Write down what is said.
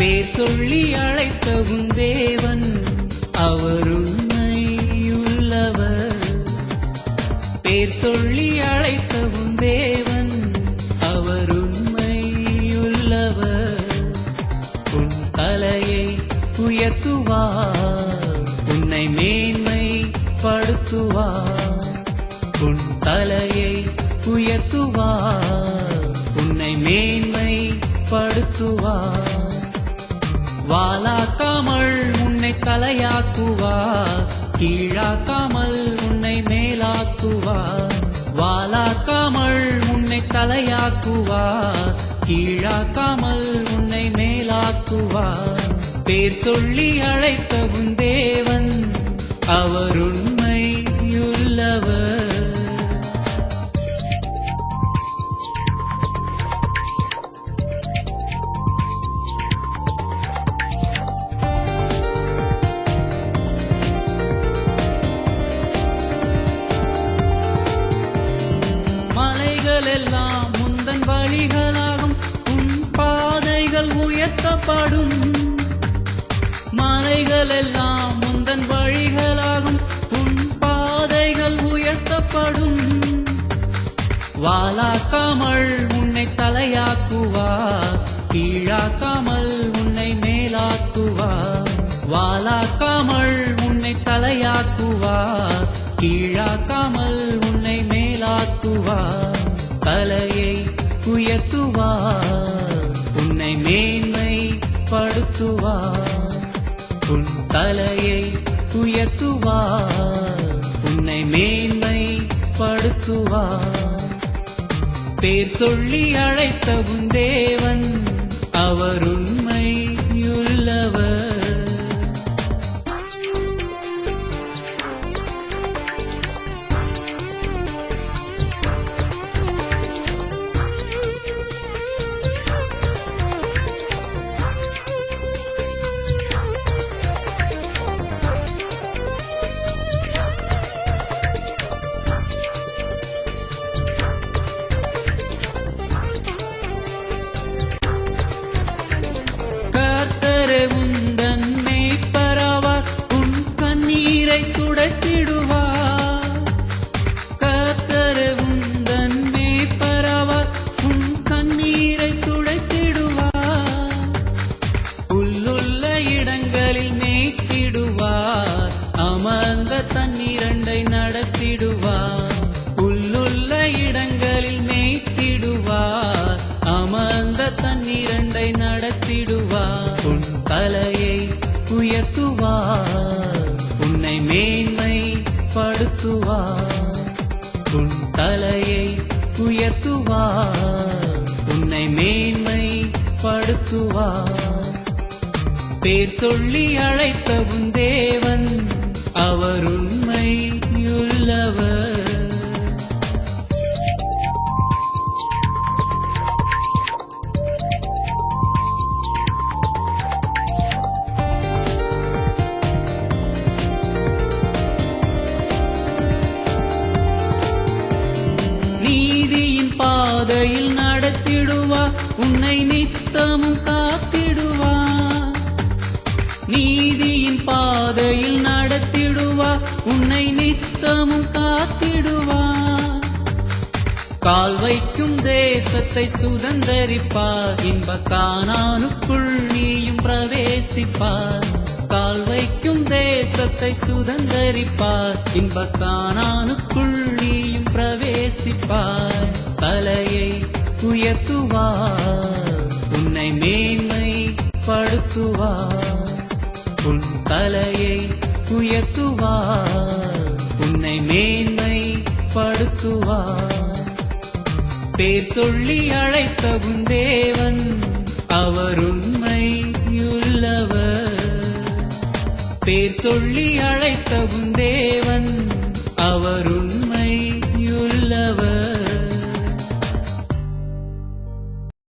பேர் சொல்லி அழைத்தவும் தேவன் அவர் உண்மையுள்ளவர் பேர் சொல்லி அழைத்தவும் தேவன் அவர் உண்மையுள்ளவர் உன் தலையை உயர்த்துவார் உன்னை மேன்மை மேன்மைப்படுத்துவார். உன் தலையை உயர்த்துவார் உன்னை மேன்மை மேன்மைப்படுத்துவார். வாலாக்காமல் உன்னை தலையாக்குவார். கீழாக்காமல் உன்னை மேலாக்குவார். வாலாக்காமல் உன்னை தலையாக்குவார். கீழாக்காமல் உன்னை மேலாக்குவா பேர் சொல்லி அழைத்தவும் தேவன் அவர் உண்மையுள்ளவர். உயர்த்தப்படும். மலைகள் எல்லாம் முந்தன் வழிகளாகும். உன் பாதைகள் உயர்த்தப்படும். வாலாக்காமல் உன்னை தலையாக்குவார். கீழாக்காமல் உன்னை மேலாக்குவார். வாலாக்காமல் உன்னை தலையாக்குவார். கீழாக்காமல் உன்னை மேலாக்குவார். தலையை உயர்த்துவார். தலையை உயர்த்துவார். உன்னை மேன்மை மேன்மைப்படுத்துவார். பேர் சொல்லி அழைத்தவும் தேவன் அவர் உண்மையுள்ளவர் தலையை உயர்த்துவார். உன்னை மேன்மை மேன்மைப்படுத்துவார். பேர் சொல்லி அழைத்த உந்தே பாதையில் நடத்திடுவா. உன்னை நித்தமும் காத்திடுவா. நீதியின் பாதையில் நடத்திடுவா. உன்னை நித்தமும் காத்திடுவா. கால் வைக்கும் தேசத்தை சுதந்தரிப்பார். இன்ப கானானுக்குள் நீயும் பிரவேசிப்பார். கால் வைக்கும் தேசத்தை சுதந்தரிப்பார். இன்ப நீயும் பிரவேசிப்பார் தலையை உயர்த்துவார். உன்னை மேன்மை படுத்துவார். உன் தலையை உயர்த்துவார். உன்னை மேன்மை படுத்துவார். பேர் சொல்லி அழைத்தவும் தேவன் அவர் பேர் சொல்லி அழைத்தவும் தேவன் அவர்